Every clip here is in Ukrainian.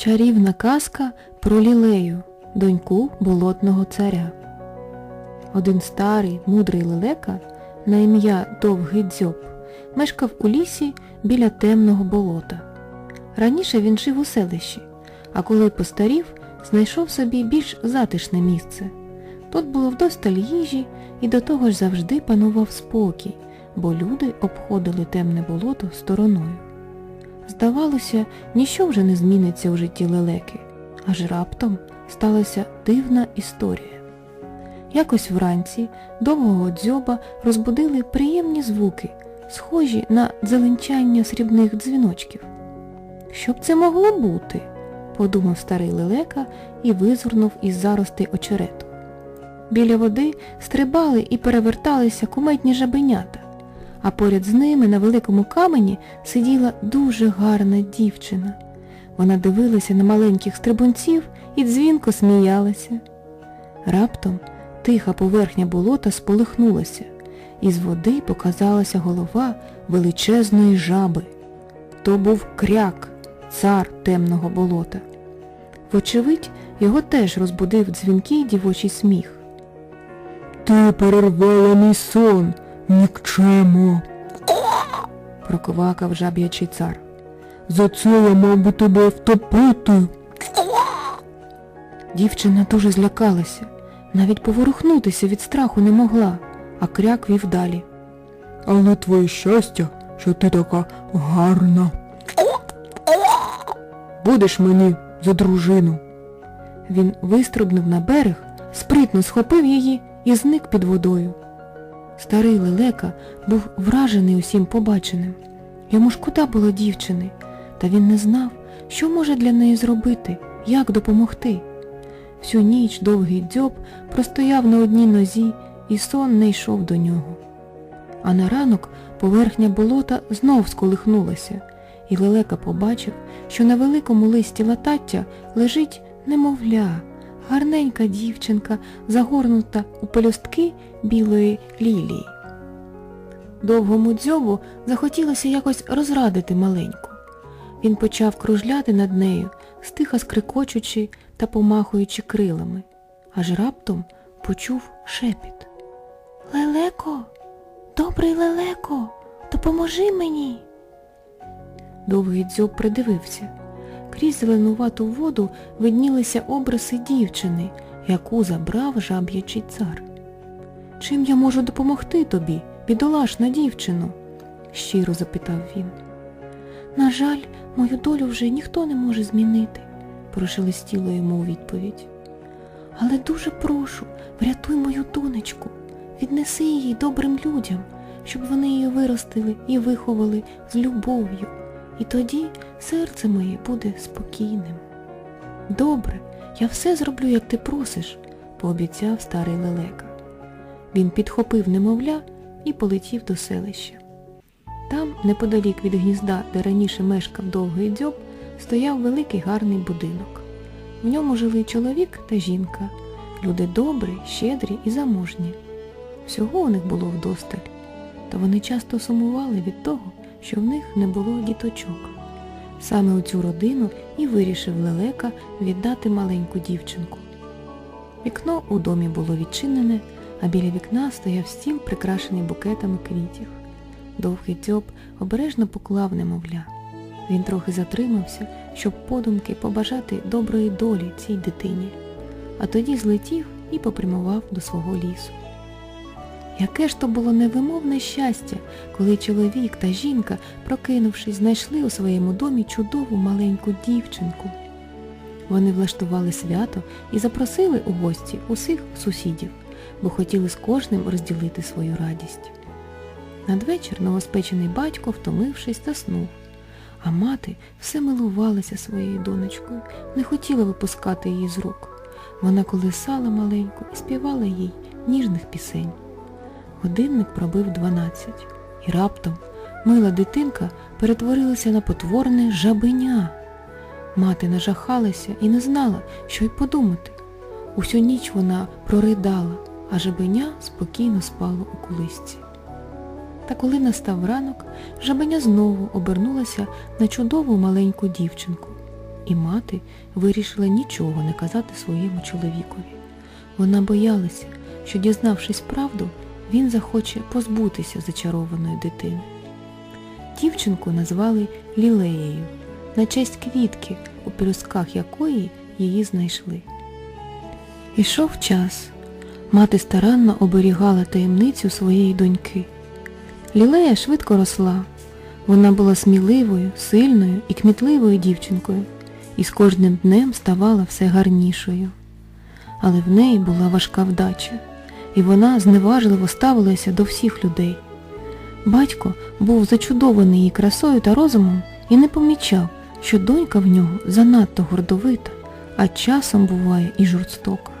Чарівна казка про лілею, доньку болотного царя. Один старий, мудрий лелека на ім'я Довгий Дзьоб мешкав у лісі біля темного болота. Раніше він жив у селищі, а коли постарів, знайшов собі більш затишне місце. Тут було вдосталь їжі і до того ж завжди панував спокій, бо люди обходили темне болото стороною. Здавалося, ніщо вже не зміниться у житті лелеки, аж раптом сталася дивна історія. Якось вранці довгого дзьоба розбудили приємні звуки, схожі на дзеленчання срібних дзвіночків. Що б це могло бути? подумав старий лелека і визирнув із заростей очерету. Біля води стрибали і переверталися куметні жабенята, а поряд з ними на великому камені сиділа дуже гарна дівчина. Вона дивилася на маленьких стрибунців і дзвінко сміялася. Раптом тиха поверхня болота сполихнулася, і з води показалася голова величезної жаби. То був кряк, цар темного болота. Вочевидь, його теж розбудив дзвінкий дівочий сміх. Ти перервала мій сон, нікчемо. проквакав жаб'ячий цар. За це я мав би тебе втопити. Дівчина дуже злякалася, навіть поворухнутися від страху не могла, а кряк вів далі. Але твоє щастя, що ти така гарна. Будеш мені за дружину. Він вистрибнув на берег, спритно схопив її і зник під водою. Старий лелека був вражений усім побаченим. Йому шкода було дівчини, та він не знав, що може для неї зробити, як допомогти. Всю ніч довгий дзьоб простояв на одній нозі і сон не йшов до нього. А на ранок поверхня болота знов сколихнулася, і лелека побачив, що на великому листі латаття лежить немовля, гарненька дівчинка, загорнута у пелюстки білої лілії. Довгому дзьобу захотілося якось розрадити маленьку. Він почав кружляти над нею, стиха скрикочучи та помахуючи крилами, аж раптом почув шепіт. Лелеко, добрий лелеко, допоможи мені. Довгий дзьоб придивився. Крізь зеленувату воду виднілися обриси дівчини, яку забрав жаб'ячий цар. Чим я можу допомогти тобі, бідолашна дівчино? щиро запитав він. На жаль, мою долю вже ніхто не може змінити, прошелестіло йому у відповідь. Але дуже прошу, врятуй мою донечку, віднеси її добрим людям, щоб вони її виростили і виховали з любов'ю, і тоді серце моє буде спокійним. Добре, я все зроблю, як ти просиш, пообіцяв старий лелека. Він підхопив немовля і полетів до селища. Там, неподалік від гнізда, де раніше мешкав довгий дзьоб, стояв великий гарний будинок. В ньому жили чоловік та жінка, люди добрі, щедрі і заможні. Всього у них було вдосталь, та вони часто сумували від того, що в них не було діточок. Саме у цю родину і вирішив лелека віддати маленьку дівчинку. Вікно у домі було відчинене, а біля вікна стояв стіл, прикрашений букетами квітів. Довгий дзьоб обережно поклав немовля. Він трохи затримався, щоб подумки побажати доброї долі цій дитині, а тоді злетів і попрямував до свого лісу. Яке ж то було невимовне щастя, коли чоловік та жінка, прокинувшись, знайшли у своєму домі чудову маленьку дівчинку. Вони влаштували свято і запросили у гості усіх сусідів, бо хотіли з кожним розділити свою радість. Надвечір новоспечений батько, втомившись, заснув, а мати все милувалася своєю донечкою, не хотіла випускати її з рук. Вона колисала маленьку і співала їй ніжних пісень. Годинник пробив дванадцять, і раптом мила дитинка перетворилася на потворне жабеня. Мати нажахалася і не знала, що й подумати. Усю ніч вона проридала, а жабеня спокійно спало у кулисці. Та коли настав ранок, жабеня знову обернулася на чудову маленьку дівчинку і мати вирішила нічого не казати своєму чоловікові. Вона боялася, що, дізнавшись правду, він захоче позбутися зачарованої дитини. Дівчинку назвали Лілеєю на честь квітки, у пелюсках якої її знайшли. Ішов час. Мати старанно оберігала таємницю своєї доньки. Лілея швидко росла. Вона була сміливою, сильною і кмітливою дівчинкою, і з кожним днем ставала все гарнішою. Але в неї була важка вдача, і вона зневажливо ставилася до всіх людей. Батько був зачудований її красою та розумом і не помічав, що донька в нього занадто гордовита, а часом буває і жорстока.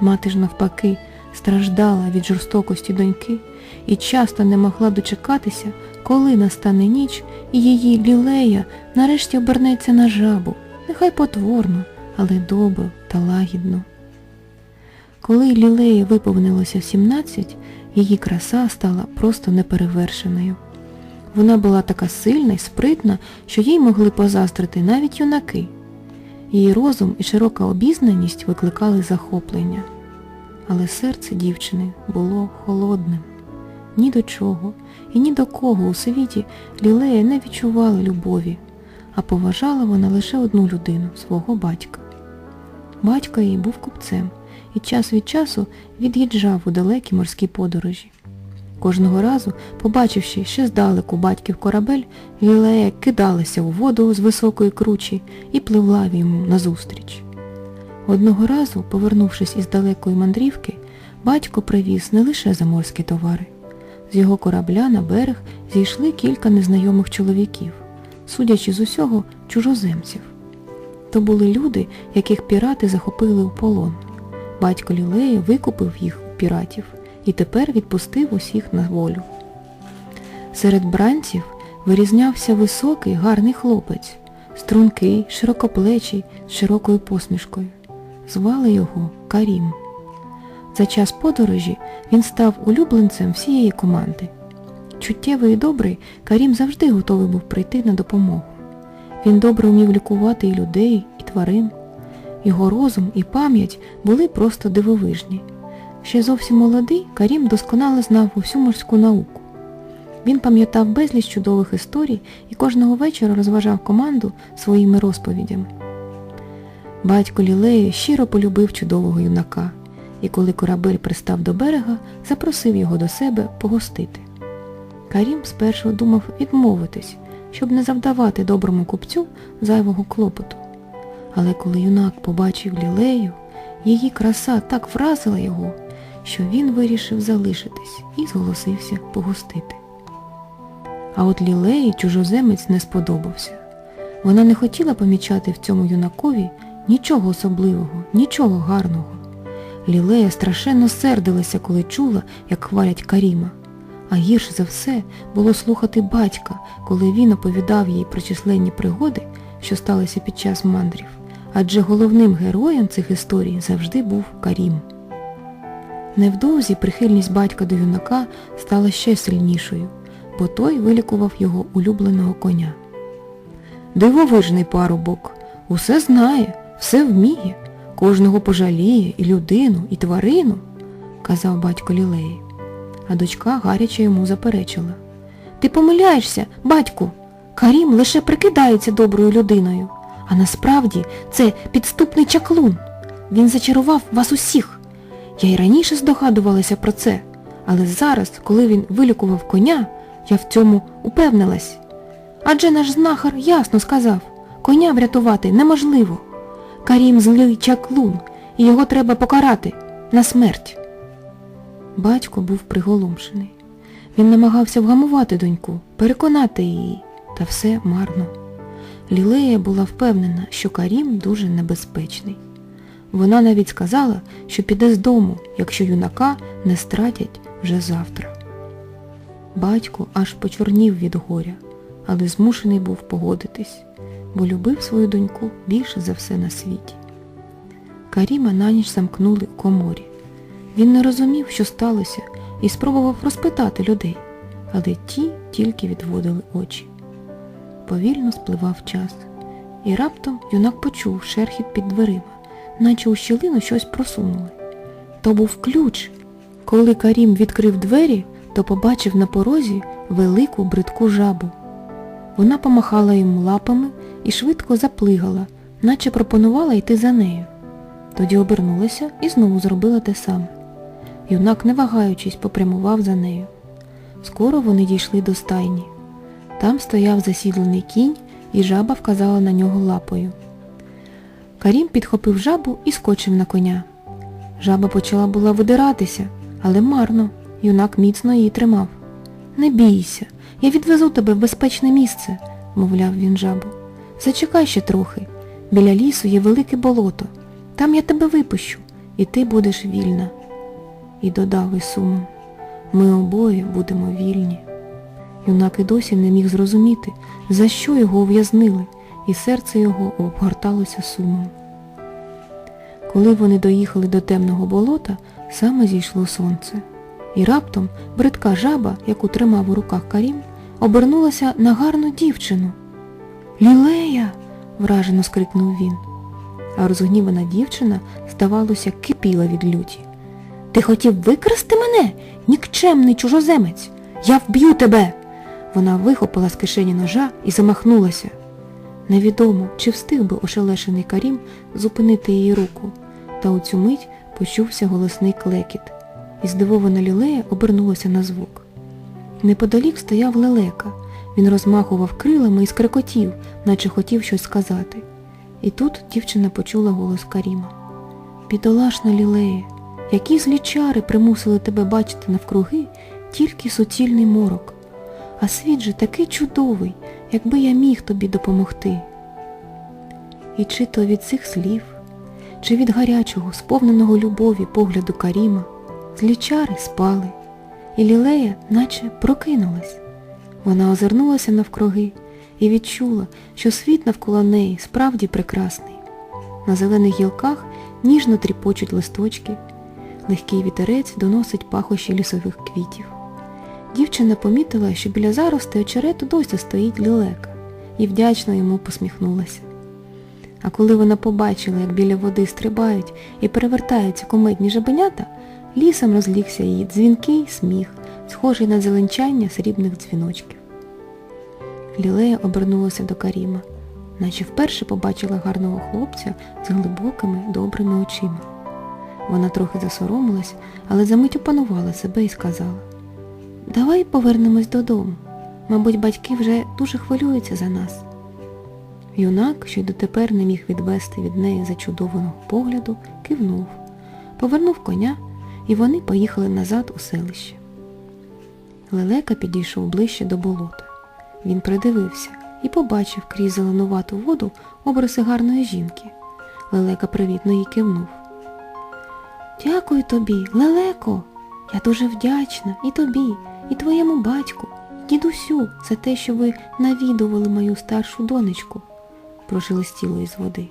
Мати ж навпаки страждала від жорстокості доньки і часто не могла дочекатися, коли настане ніч і її лілея нарешті обернеться на жабу, нехай потворно, але добро та лагідно. Коли лілеї виповнилося 17, її краса стала просто неперевершеною. Вона була така сильна й спритна, що їй могли позаздрити навіть юнаки. Її розум і широка обізнаність викликали захоплення. Але серце дівчини було холодним. Ні до чого і ні до кого у світі Лілея не відчувала любові, а поважала вона лише одну людину свого батька. Батько її був купцем і час від часу від'їжджав у далекі морські подорожі. Кожного разу, побачивши ще здалеку батьків корабель, Лілея кидалася у воду з високої кручі і пливла йому назустріч. Одного разу, повернувшись із далекої мандрівки, батько привіз не лише заморські товари. З його корабля на берег зійшли кілька незнайомих чоловіків, судячи з усього, чужоземців. То були люди, яких пірати захопили у полон. Батько Лілеї викупив їх у піратів і тепер відпустив усіх на волю. Серед бранців вирізнявся високий, гарний хлопець, стрункий, широкоплечий, з широкою посмішкою. Звали його Карім. За час подорожі він став улюбленцем всієї команди. Чуттєвий і добрий, Карім завжди готовий був прийти на допомогу. Він добре вмів лікувати і людей, і тварин. Його розум і пам'ять були просто дивовижні. Ще зовсім молодий, Карім досконало знав усю морську науку. Він пам'ятав безліч чудових історій і кожного вечора розважав команду своїми розповідями. Батько Лілеї щиро полюбив чудового юнака, і коли корабель пристав до берега, запросив його до себе погостити. Карім спершу думав відмовитись, щоб не завдавати доброму купцю зайвого клопоту. Але коли юнак побачив Лілею, її краса так вразила його, що він вирішив залишитись і зголосився погостити. А от Лілеї чужоземець не сподобався. Вона не хотіла помічати в цьому юнакові нічого особливого, нічого гарного. Лілея страшенно сердилася, коли чула, як хвалять Каріма. А гірше за все було слухати батька, коли він оповідав їй про численні пригоди, що сталися під час мандрів, адже головним героєм цих історій завжди був Карім. Невдовзі прихильність батька до юнака стала ще сильнішою, бо той вилікував його улюбленого коня. Дивовижний парубок, усе знає, все вміє, кожного пожаліє і людину, і тварину, казав батько Лілеї. А дочка гаряче йому заперечила. Ти помиляєшся, батьку, Карім лише прикидається доброю людиною, а насправді це підступний чаклун. Він зачарував вас усіх. Я й раніше здогадувалася про це, але зараз, коли він вилікував коня, я в цьому упевнилась. Адже наш знахар ясно сказав, коня врятувати неможливо. Карім злий чаклун, і його треба покарати на смерть. Батько був приголомшений. Він намагався вгамувати доньку, переконати її, та все марно. Лілея була впевнена, що Карім дуже небезпечний. Вона навіть сказала, що піде з дому, якщо юнака не стратять вже завтра. Батько аж почорнів від горя, але змушений був погодитись, бо любив свою доньку більше за все на світі. Каріма на ніч замкнули у коморі. Він не розумів, що сталося, і спробував розпитати людей, але ті тільки відводили очі. Повільно спливав час. і раптом юнак почув шерхіт під дверима, наче у щілину щось просунули. То був ключ. Коли Карім відкрив двері, то побачив на порозі велику бридку жабу. Вона помахала йому лапами і швидко заплигала, наче пропонувала йти за нею. Тоді обернулася і знову зробила те саме. Юнак, не вагаючись, попрямував за нею. Скоро вони дійшли до стайні. Там стояв засідлений кінь, і жаба вказала на нього лапою. Карім підхопив жабу і скочив на коня. Жаба почала була видиратися, але марно. Юнак міцно її тримав. Не бійся, я відвезу тебе в безпечне місце, мовляв він жабу. Зачекай ще трохи. Біля лісу є велике болото. Там я тебе випущу, і ти будеш вільна. І додав із сумом. Ми обоє будемо вільні. Юнак і досі не міг зрозуміти, за що його ув'язнили, і серце його обгорталося сумом. Коли вони доїхали до темного болота, саме зійшло сонце. І раптом бридка жаба, яку тримав у руках Карім, обернулася на гарну дівчину. Лілея. вражено скрикнув він. А розгнівана дівчина, здавалося, кипіла від люті. Ти хотів викрасти мене, нікчемний чужоземець. Я вб'ю тебе. Вона вихопила з кишені ножа і замахнулася. Невідомо, чи встиг би ошелешений Карім зупинити її руку, та у цю мить почувся голосний клекіт, і здивована лілея обернулася на звук. Неподалік стояв лелека. Він розмахував крилами і скрекотів, наче хотів щось сказати. І тут дівчина почула голос Каріма. Бідолашна лілея, які злі чари примусили тебе бачити навкруги тільки суцільний морок. А світ же такий чудовий, якби я міг тобі допомогти. І чи то від цих слів, чи від гарячого, сповненого любові погляду Каріма, злі чари спали, і лілея наче прокинулась. Вона озирнулася навкруги і відчула, що світ навколо неї справді прекрасний. На зелених гілках ніжно тріпочуть листочки, легкий вітерець доносить пахощі лісових квітів. Дівчина помітила, що біля зарости очерету досі стоїть лілека, і вдячно йому посміхнулася. А коли вона побачила, як біля води стрибають і перевертаються кумедні жабенята, лісом розлігся її дзвінкий сміх, схожий на зеленчання срібних дзвіночків. Лілея обернулася до Каріма, наче вперше побачила гарного хлопця з глибокими, добрими очима. Вона трохи засоромилась, але за мить опанувала себе і сказала Давай повернемось додому. Мабуть, батьки вже дуже хвилюються за нас. Юнак, що й дотепер не міг відвести від неї зачудованого погляду, кивнув, повернув коня, і вони поїхали назад у селище. Лелека підійшов ближче до болота. Він придивився і побачив крізь зеленувату воду обриси гарної жінки. Лелека привітно їй кивнув. Дякую тобі, Лелеко. Я дуже вдячна і тобі, і твоєму батьку, дідусю за те, що ви навідували мою старшу донечку, прошелестіло із води.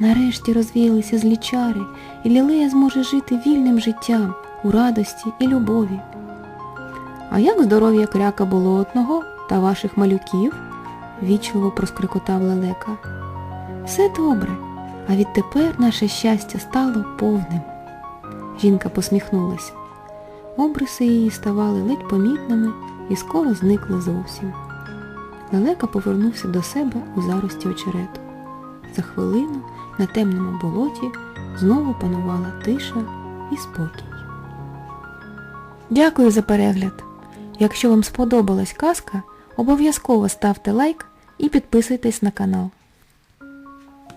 Нарешті розвіялися злі чари, і Лілея зможе жити вільним життям у радості і любові. А як здоров'я кряка болотного та ваших малюків? вічливо проскрикотав лелека. Все добре, а відтепер наше щастя стало повним. Жінка посміхнулася. Обриси її ставали ледь помітними і скоро зникли зовсім. Лелека повернувся до себе у зарості очерету. За хвилину на темному болоті знову панувала тиша і спокій. Дякую за перегляд! Якщо вам сподобалась казка, обов'язково ставте лайк і підписуйтесь на канал.